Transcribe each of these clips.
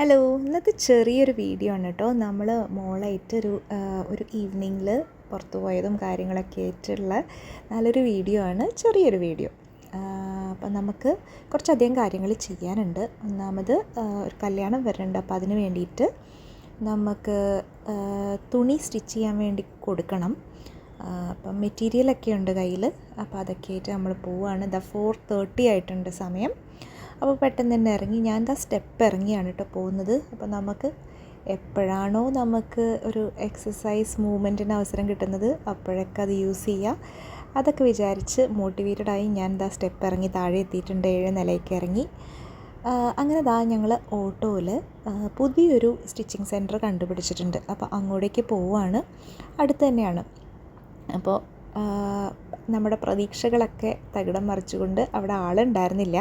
Hello ഇന്നത്തെ ചെറിയൊരു video ആണ് കേട്ടോ നമ്മൾ മോളായിട്ട് ഒരു ഒരു ഈവനിങ്ങിൽ പുറത്തു പോയതും കാര്യങ്ങളൊക്കെ ആയിട്ടുള്ള നല്ലൊരു വീഡിയോ ആണ് ചെറിയൊരു വീഡിയോ അപ്പം നമുക്ക് കുറച്ചധികം കാര്യങ്ങൾ ചെയ്യാനുണ്ട്. ഒന്നാമത് ഒരു കല്യാണം വരുന്നുണ്ട് അപ്പോൾ അതിന് വേണ്ടിയിട്ട് നമുക്ക് തുണി സ്റ്റിച്ച് ചെയ്യാൻ വേണ്ടി കൊടുക്കണം. അപ്പം മെറ്റീരിയലൊക്കെ ഉണ്ട് കയ്യിൽ അപ്പോൾ അതൊക്കെ ആയിട്ട് നമ്മൾ പോവുകയാണ് ദ ഫോർ തേർട്ടി ആയിട്ടുണ്ട് സമയം. അപ്പോൾ പെട്ടെന്ന് തന്നെ ഇറങ്ങി. ഞാൻ എന്താ സ്റ്റെപ്പ് ഇറങ്ങിയാണ് കേട്ടോ പോകുന്നത്. അപ്പോൾ നമുക്ക് എപ്പോഴാണോ നമുക്ക് ഒരു എക്സസൈസ് മൂവ്മെന്റിന് അവസരം കിട്ടുന്നത് അപ്പോഴൊക്കെ അത് യൂസ് ചെയ്യുക അതൊക്കെ വിചാരിച്ച് മോട്ടിവേറ്റഡ് ആയി ഞാൻ എന്താ സ്റ്റെപ്പ് ഇറങ്ങി താഴെ എത്തിയിട്ടുണ്ട് ഏഴ് നിലയ്ക്ക് ഇറങ്ങി. അങ്ങനെ ദാ ഞങ്ങൾ ഓട്ടോയിൽ പുതിയൊരു സ്റ്റിച്ചിങ് സെന്റർ കണ്ടുപിടിച്ചിട്ടുണ്ട്. അപ്പോൾ അങ്ങോട്ടേക്ക് പോവുകയാണ് അടുത്ത് തന്നെയാണ്. അപ്പോൾ നമ്മുടെ പ്രതീക്ഷകളൊക്കെ തകിടം മറിച്ചുകൊണ്ട് അവിടെ ആളുണ്ടായിരുന്നില്ല.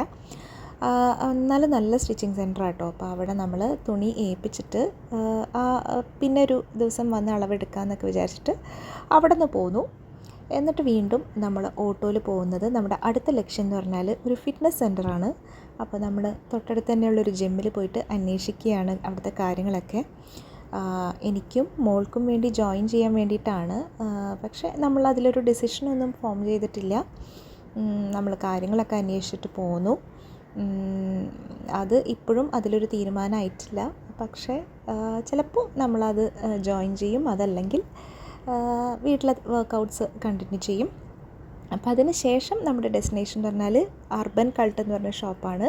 എന്നാലും നല്ല സ്റ്റിച്ചിങ് സെന്റർ ആട്ടോ അപ്പോൾ അവിടെ നമ്മൾ തുണി ഏൽപ്പിച്ചിട്ട് ആ പിന്നെ ഒരു ദിവസം വന്ന് അളവെടുക്കാമെന്നൊക്കെ വിചാരിച്ചിട്ട് അവിടെ നിന്ന് പോന്നു. എന്നിട്ട് വീണ്ടും നമ്മൾ ഓട്ടോയിൽ പോകുന്നത് നമ്മുടെ അടുത്ത ലക്ഷ്യം എന്ന് പറഞ്ഞാൽ ഒരു ഫിറ്റ്നസ് സെന്ററാണ്. അപ്പോൾ നമ്മൾ തൊട്ടടുത്ത് തന്നെയുള്ളൊരു ജിമ്മിൽ പോയിട്ട് അന്വേഷിക്കുകയാണ് അവിടുത്തെ കാര്യങ്ങളൊക്കെ. എനിക്കും മോൾക്കും വേണ്ടി ജോയിൻ ചെയ്യാൻ വേണ്ടിയിട്ടാണ്. പക്ഷേ നമ്മൾ അതിലൊരു ഡിസിഷനൊന്നും ഫോം ചെയ്തിട്ടില്ല. നമ്മൾ കാര്യങ്ങളൊക്കെ അന്വേഷിച്ചിട്ട് പോന്നു. അത് ഇപ്പോഴും അതിലൊരു തീരുമാനമായിട്ടില്ല. പക്ഷേ ചിലപ്പോൾ നമ്മളത് ജോയിൻ ചെയ്യും. അതല്ലെങ്കിൽ വീട്ടിലെ വർക്കൗട്ട്സ് കണ്ടിന്യൂ ചെയ്യും. അപ്പോൾ അതിന് ശേഷം നമ്മുടെ ഡെസ്റ്റിനേഷൻ എന്ന് പറഞ്ഞാൽ അർബൻ കൾട്ട് എന്ന് പറഞ്ഞ ഷോപ്പാണ്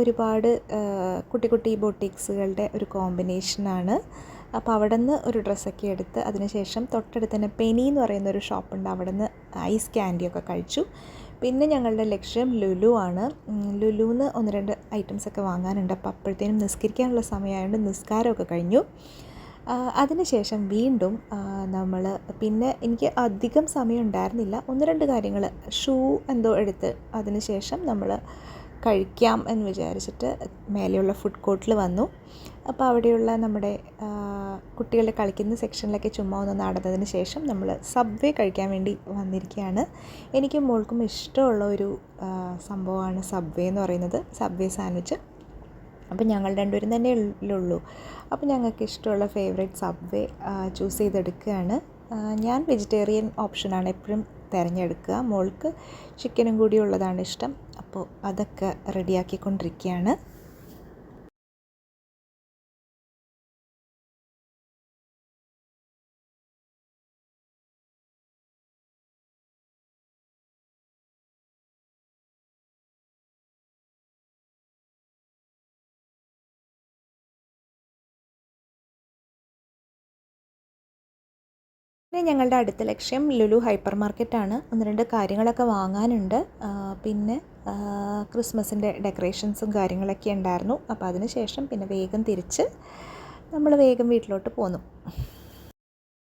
ഒരുപാട് കുട്ടി കുട്ടി ബൊട്ടിക്സുകളുടെ ഒരു കോമ്പിനേഷനാണ് അപ്പോൾ അവിടെ നിന്ന് ഒരു ഡ്രസ്സൊക്കെ എടുത്ത് അതിനുശേഷം തൊട്ടടുത്ത് തന്നെ പെനി എന്ന് പറയുന്ന ഒരു ഷോപ്പുണ്ട് അവിടെ നിന്ന് ഐസ് ക്യാൻഡിയൊക്കെ കഴിച്ചു. പിന്നെ ഞങ്ങളുടെ ലക്ഷ്യം ലുലു ആണ്. ലുലുന്ന് ഒന്ന് രണ്ട് ഐറ്റംസ് ഒക്കെ വാങ്ങാനുണ്ട്. അപ്പോൾ അപ്പോഴത്തേനും നിസ്കരിക്കാനുള്ള സമയമായതുകൊണ്ട് നിസ്കാരമൊക്കെ കഴിഞ്ഞു. അതിനുശേഷം വീണ്ടും നമ്മൾ പിന്നെ എനിക്ക് അധികം സമയം ഉണ്ടായിരുന്നില്ല ഒന്ന് രണ്ട് കാര്യങ്ങൾ ഷൂ എന്തോ എടുത്ത് അതിനുശേഷം നമ്മൾ കഴിക്കാം എന്ന് വിചാരിച്ചിട്ട് മേലെയുള്ള ഫുഡ് കോർട്ടിൽ വന്നു. അപ്പോൾ അവിടെയുള്ള നമ്മുടെ കുട്ടികൾ കളിക്കുന്ന സെക്ഷനിലൊക്കെ ചുമ്മാ ഒന്ന് നടന്നതിന് ശേഷം നമ്മൾ സബ്വേ കഴിക്കാൻ വേണ്ടി വന്നിരിക്കുകയാണ്. എനിക്ക് മോൾക്കും ഇഷ്ടമുള്ള ഒരു സംഭവമാണ് സബ്വേ എന്ന് പറയുന്നത്. Subway sandwich. അപ്പോൾ ഞങ്ങൾ രണ്ടുപേരും തന്നെ ഉള്ളൂ. അപ്പോൾ ഞങ്ങൾക്ക് ഇഷ്ടമുള്ള ഫേവറേറ്റ് സബ്വേ ചൂസ് ചെയ്തെടുക്കുകയാണ്. ഞാൻ വെജിറ്റേറിയൻ ഓപ്ഷനാണ് എപ്പോഴും തിരഞ്ഞെടുക്കുക. മോൾക്ക് ചിക്കനും കൂടി ഉള്ളതാണ് ഇഷ്ടം. അപ്പോൾ അതൊക്കെ റെഡിയാക്കിക്കൊണ്ടിരിക്കുകയാണ് പിന്നെ ഞങ്ങളുടെ അടുത്ത ലക്ഷ്യം ലുലു ഹൈപ്പർ മാർക്കറ്റാണ് ഒന്ന് രണ്ട് കാര്യങ്ങളൊക്കെ വാങ്ങാനുണ്ട്. പിന്നെ ക്രിസ്മസിന്റെ ഡെക്കറേഷൻസും കാര്യങ്ങളൊക്കെ ഉണ്ടായിരുന്നു. അപ്പോൾ അതിന് ശേഷം പിന്നെ വേഗം തിരിച്ച് നമ്മൾ വേഗം വീട്ടിലോട്ട് പോന്നു.